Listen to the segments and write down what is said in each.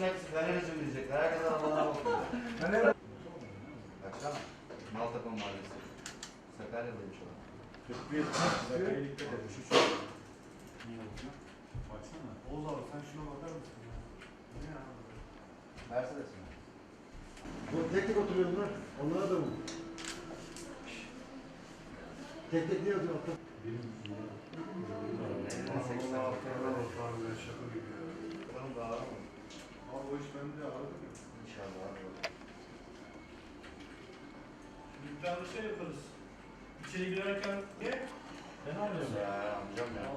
Herkes arabalara bakıyor. Baksana. Maltepe Mahallesi. Sakarya'daymış o. Baksana. Oğuz abi sen şuna bakar mısın ya? Bu ne ya? Mercedes mi? Bu tek tek oturuyorlar. Onlara da vur. Tek tek ne yazıyor altta? Allah Allah abi ya şaka gibi ya. Bakalım daha var mı? Abi o iş bende aradım ya. İnşallah. Bir tane şey yaparız. İçeri girerken ne? Ben alıyorum. Ya amcam ya.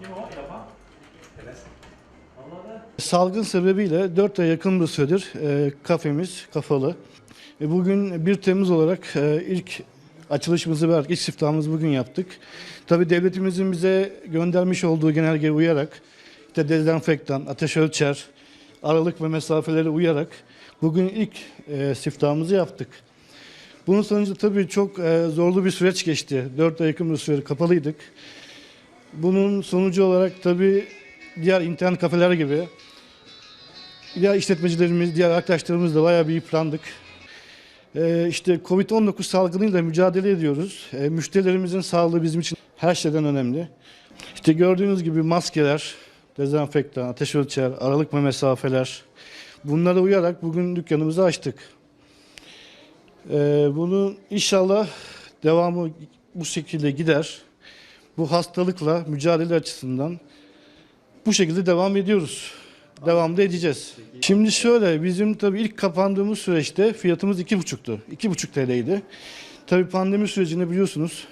Kim o yapan? Vallahi de. Salgın sebebiyle 4 ay yakın bir süredir e, kafemiz kafalı. E, bugün 1 Temmuz olarak e, ilk açılışımızı verdik, ilk siftahımızı bugün yaptık. Tabii devletimizin bize göndermiş olduğu genelgeye uyarak, işte dezenfektan, ateş ölçer, aralık ve mesafelere uyarak bugün ilk e, siftahımızı yaptık. Bunun sonucu tabii çok e, zorlu bir süreç geçti. 4 ay yakın bir süre kapalıydık. Bunun sonucu olarak tabii diğer internet kafeler gibi diğer işletmecilerimiz, diğer arkadaşlarımız da bayağı bir yıprandık. Ee, işte Covid-19 salgınıyla mücadele ediyoruz. Ee, müşterilerimizin sağlığı bizim için her şeyden önemli. İşte gördüğünüz gibi maskeler, dezenfektan, ateş ölçer, aralık ve mesafeler. Bunlara uyarak bugün dükkanımızı açtık. Ee, bunun inşallah devamı bu şekilde gider. Bu hastalıkla mücadele açısından bu şekilde devam ediyoruz. Devam da edeceğiz. Şimdi şöyle bizim tabii ilk kapandığımız süreçte fiyatımız 2,5'tu. 2,5 TL'ydi. Tabii pandemi sürecinde biliyorsunuz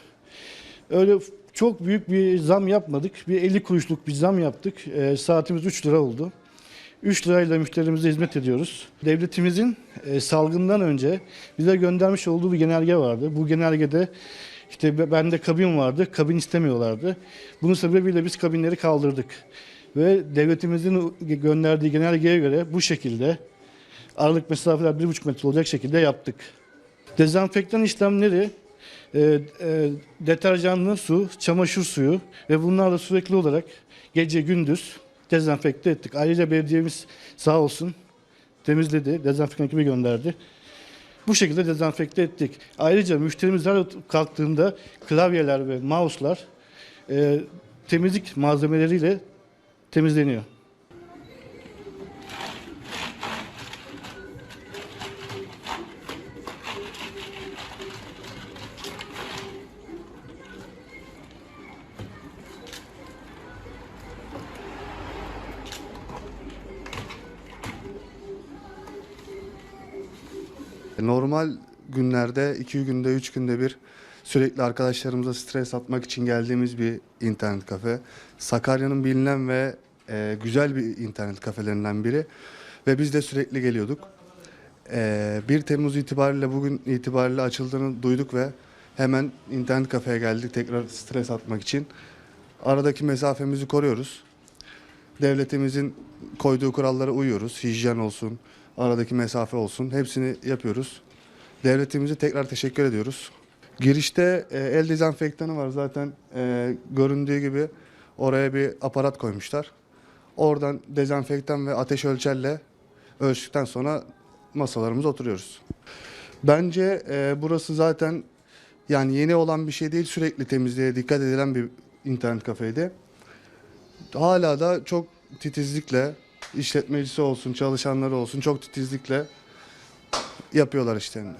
öyle çok büyük bir zam yapmadık. Bir 50 kuruşluk bir zam yaptık. Ee, saatimiz 3 lira oldu. 3 lirayla müşterimize hizmet ediyoruz. Devletimizin e, salgından önce bize göndermiş olduğu bir genelge vardı. Bu genelgede işte be- bende kabin vardı, kabin istemiyorlardı. Bunun sebebiyle biz kabinleri kaldırdık. Ve devletimizin gönderdiği genelgeye göre bu şekilde aralık mesafeler 1,5 metre olacak şekilde yaptık. Dezenfektan işlemleri e, e, deterjanlı su, çamaşır suyu ve bunlarla sürekli olarak gece gündüz dezenfekte ettik. Ayrıca belediyemiz sağ olsun temizledi, dezenfektan ekibi gönderdi. Bu şekilde dezenfekte ettik. Ayrıca müşterimiz her kalktığında klavyeler ve mouse'lar e, temizlik malzemeleriyle temizleniyor. Normal günlerde iki günde, üç günde bir sürekli arkadaşlarımıza stres atmak için geldiğimiz bir internet kafe. Sakarya'nın bilinen ve e, güzel bir internet kafelerinden biri ve biz de sürekli geliyorduk. E, 1 Temmuz itibariyle bugün itibariyle açıldığını duyduk ve hemen internet kafeye geldik tekrar stres atmak için. Aradaki mesafemizi koruyoruz. Devletimizin koyduğu kurallara uyuyoruz. Hijyen olsun, aradaki mesafe olsun. Hepsini yapıyoruz. Devletimize tekrar teşekkür ediyoruz. Girişte e, el dezenfektanı var zaten e, göründüğü gibi oraya bir aparat koymuşlar. Oradan dezenfektan ve ateş ölçerle ölçtükten sonra masalarımıza oturuyoruz. Bence e, burası zaten yani yeni olan bir şey değil sürekli temizliğe dikkat edilen bir internet kafeydi. Hala da çok titizlikle işletmecisi olsun, çalışanları olsun çok titizlikle yapıyorlar işlerini.